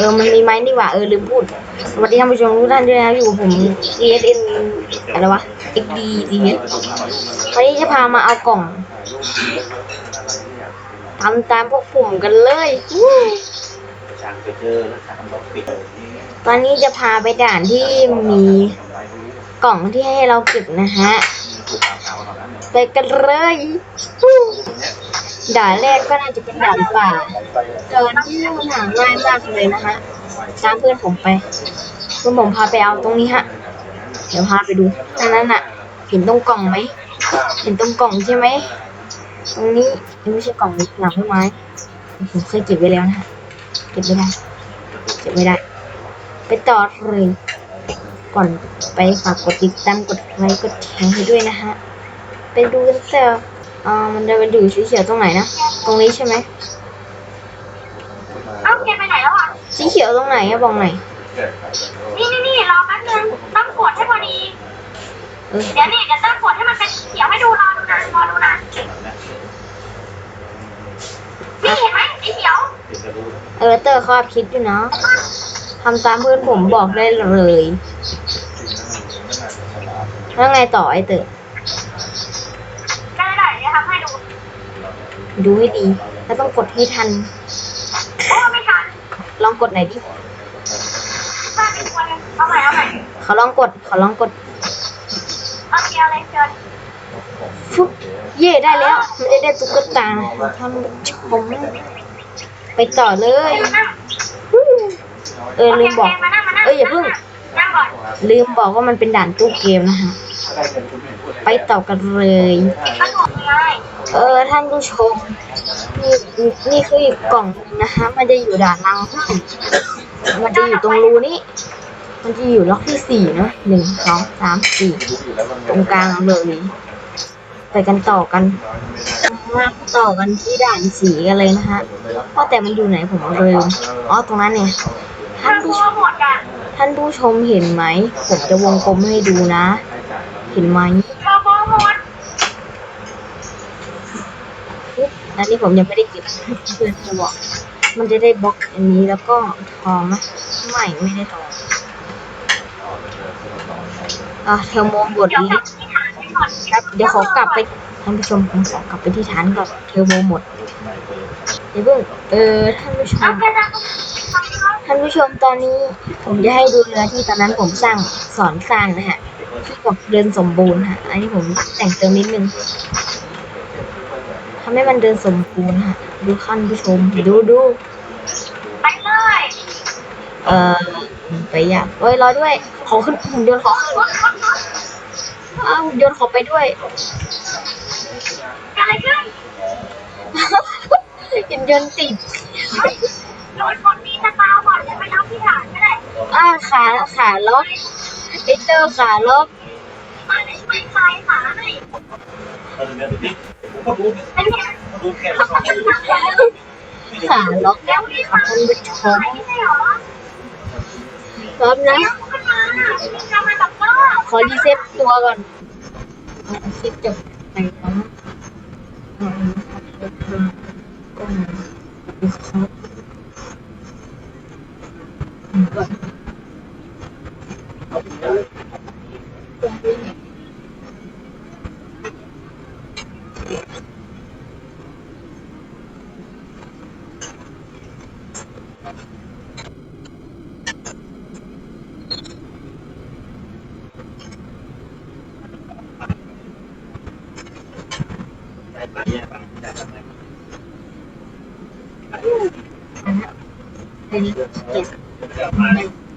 ออมันมีไหมนี่หว่าเออลืมพูดสวัสดีท่านผู้ชมทุกท่านด้วยนะอยู่กับผม ESN อะไรวะ XD DS วันนี้จะพามาเอากล่องทำตามพวกผมกันเลยตอนนี้จะพาไปด่านที่มีกล่องที่ให้เราเก็บนะฮะไปกันเลย ด่านแรกก็น่าจะเป็นด่านป่าเดินที่มันหาง่ายมากเลยนะฮะตามเพื่อนผมไปเพื่อนผมพาไปเอาตรงนี้ฮะ เดี๋ยวพาไปดูอันนั้นน่ะเห็นตรงกล่องไหมเห็นตรงกล่องใช่ไหมตรงนี้ไม่ใช่กล่องหลังต้นไม้ผมเคยเก็บไว้แล้วนะฮะเก็บไม่ได้เก็บไม่ได้ ไปต่อเลยก่อนไปฝากกดติดตามกดไลค์กดแชร์ให้ด้วยนะฮะ ไปดูกันเถอะ อ่ามันจะเป็นอยู่สีเขียวตรงไหนนะ ตรงนี้ใช่ไหมเอ้าแกไปไหนแล้วอะ สีเขียวตรงไหนอะบอกหน่อย นี่นี่นี่รอแป๊บนึงต้องกดให้พอดี เออ เดี๋ยวนี่เดี๋ยวต้องกดให้มันเป็นเขียวให้ดูรอดูนะรอดูนะนี่เห็นไหมสีเขียวเออเตอร์เขาคิดอยู่เนาะทำตามเพื่อนผมบอกได้เลยแล้วไงต่อไอเตอร์ได้ได้เดี๋ยว ทำให้ดู ดูให้ดี แล้วต้องกดให้ทัน โอ้ไม่ทันลองกดไหนอยดิถ้าเป็นคนเอาใหม่เอาใหม่เขาลองกดเขาลองกดเอาเขียวเลยเชิญฟุ๊บเย่ได้แล้วไม่ได้ได้ตุ๊กตาท่านผู้ชม ไปต่อเลยมานั่งฮู้เออลืมบอกมานั่งมานั่งเอ้ยอย่าเพิ่ง นั่งก่อนลืมบอกว่ามันเป็นด่านตู้เกมนะฮะ ไปต่อกันเลยก็กดเลย เออท่านผู้ชม นี่นี่คืออีกกล่องนะคะ มันจะอยู่ด่านล่างห้องมันจะอยู่ตรงรูนี้ มันจะอยู่ล็อกที่สี่เนอะหนึ่งสองสามสี่ตรงกลางเลยไปกันต่อกันมาต่อกันที่ด่านสีกันเลยนะคะว่าะแต่มันอยู่ไหนผมลืมอ๋อตรงนั้นเนี่ยท่านผู้ชมท่านผู้ชมเห็นไหม ผมจะวงกลมให้ดูนะ เห็นไหมด อันนี้ผมยังไม่ได้เก็บเพื่อนจะบอกมันจะได้บล็อกอันนี้แล้วก็ทองไหมไม่ไม่ได้ทองอะเทอร์โมบทเดี๋ยวนี้ครับเดี๋ยวขอกลับไปท่านผู้ชมผมขอกลับไปที่ฐานก่อนเทอร์โมหมดเดี๋ยวเพิ่งเออท่านผู้ชมท่านผู้ชมตอนนี้ผมจะให้ดูเรือที่ตอนนั้นผมสร้างสอนสร้างนะฮะที่กับเดินสมบูรณ์ฮะอันนี้ผมแต่งเติมนิดนึงำให้มันเดินสมบูรณ์ฮะดูท่านผู้ชม ดูดู ไปเลยเอ่อไปอยากเอ้ยรอด้วย ขอขึ้นหุ่นยนต์ขอขึ้นอ้าวหุ่นยนต์ขอไปด้วยเกิดอะไรขึ้นหุ่นยนต์ติดโดนคนมีตะกาวก่อนจะไปเอาที่ฐานก็ได้อ้าวขาขาล็อกไอเตอร์ขาล็อกมาได้ช่วยคลายขาให้ ขาล็อกขาท่านผู้ชมไม่ช่หรอพร้อมนะ ขอรีเซ็ตตัวก่อนคลิปจบไปแล้วอ่ครับก็มาดูครับ อืมก่อน